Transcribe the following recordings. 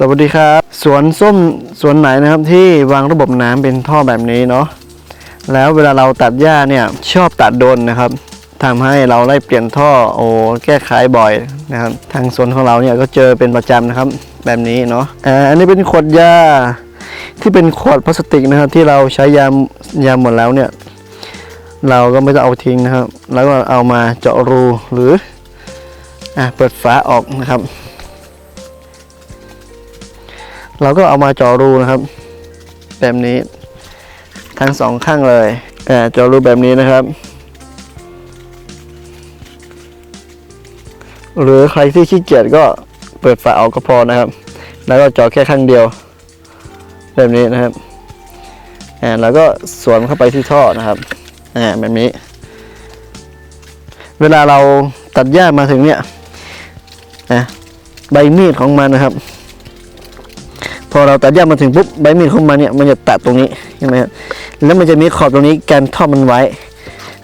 สวัสดีครับ สวนส้มสวนไหนนะครับที่วางระบบน้ำเป็นท่อแบบนี้เนาะแล้วเวลาเราตัดหญ้าเนี่ยชอบตัดโดนนะครับทำให้เราได้เปลี่ยนท่อโอ้แก้ไขบ่อยนะครับ ทางสวนของเราเนี่ยก็เจอเป็นประจำนะครับ แบบนี้เนาะอันนี้เป็นขวดยาที่เป็นขวดพลาสติกนะครับ ที่เราใช้ยามยามหมดแล้วเนี่ย เราก็ไม่ต้องเอาทิ้งนะครับ แล้วก็เอามาเจาะรูหรืออะเปิดฝาออกนะครับ เราก็เอามาจาะรูนะครับ แบบนี้ทั้งสองข้างเลยอ่าจาะรูแบบนี้นะครับ หรือใครที่ขี้เกียจก็เปิดฝาออกก็พอนะครับ แล้วก็จาะแค่ข้างเดียว แบบนี้นะครับอ่าแล้วก็สวมเข้าไปที่ท่อนะครับอ่าแบบนี้ เวลาเราตัดหญ้ามาถึงเนี่ยอะใบมีดของมันนะครับ อเราตัดหญ้ามาถึงปุ๊บใบมีดของมันเนี่ยมันจะแตัดตรงนี้ใช่ไหมครับแล้วมันจะมีขอบตรงนี้กันท่อบมันไว้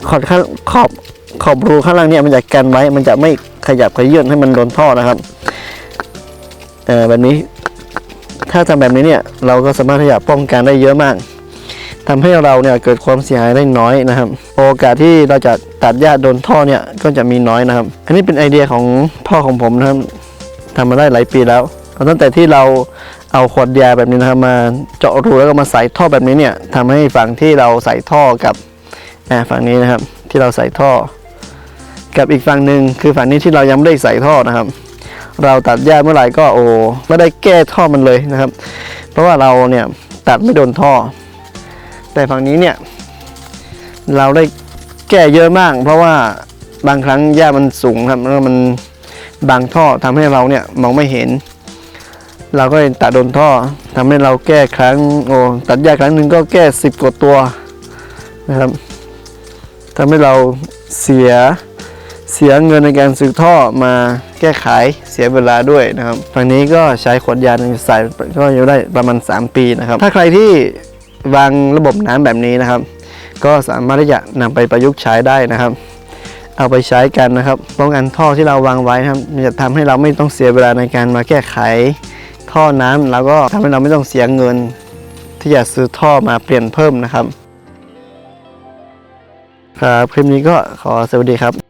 ขอบข้างขอบขอบรูข้างล่างเนี่ยมันจะกันไว้ มันจะไม่ขยับขยื่นให้มันโดนท่อนะครับเออแบบนี้ ถ้าทำแบบนี้เนี่ยเราก็สามารถที่จะป้องกันได้เยอะมากทำให้เราเนี่ยเกิดความเสียหายได้น้อยนะครับ โอกาสที่เราจะตัดหญ้าโดนท่อเนี่ยก็จะมีน้อยนะครับ อันนี้เป็นไอเดียของพ่อของผมนะครับทำมาได้หลายปีแล้วตั้งแต่ที่เรา เอาขวดยาแบบนี้นะครับมาเจาะรูแล้วก็มาใส่ท่อแบบนี้เนี่ยทำให้ฝั่งที่เราใส่ท่อกับฝั่งนี้นะครับ ที่เราใส่ท่อ กับอีกฝั่งหนึ่งคือฝั่งนี้ที่เรายังไม่ได้ใส่ท่อนะครับ เราตัดหญ้าเมื่อไหร่ก็โอ้ไม่ได้แก้ท่อมันเลยนะครับ เพราะว่าเราเนี่ยตัดไม่โดนท่อ แต่ฝั่งนี้เนี่ยเราได้แก้เยอะมาก เพราะว่าบางครั้งหญ้ามันสูงครับแล้วมันบางท่อทำให้เราเนี่ยมองไม่เห็น เราก็เลยตัดโดนท่อทำให้เราแก้ครั้งโอ้ตัดหญ้าครั้งหนึ่งก็แก้สิบกว่าตัวนะครับทำให้เราเสียเสียเงินในการซื้อท่อมาแก้ไขเสียเวลาด้วยนะครับฝั่งนี้ก็ใช้ขวดยาหนึ่งใส่ก็อยู่ได้ประมาณ 3 ปีนะครับ ถ้าใครที่วางระบบน้ำแบบนี้นะครับ ก็สามารถที่จะนำไปประยุกต์ใช้ได้นะครับ เอาไปใช้กันนะครับป้องกันท่อที่เราวางไว้นะครับมันจะทำให้เราไม่ต้องเสียเวลาในการมาแก้ไข ท่อน้ำแล้วก็ทำให้เราไม่ต้องเสียเงิน ที่จะซื้อท่อมาเปลี่ยนเพิ่มนะครับ ครับคลิปนี้ก็ขอสวัสดีครับ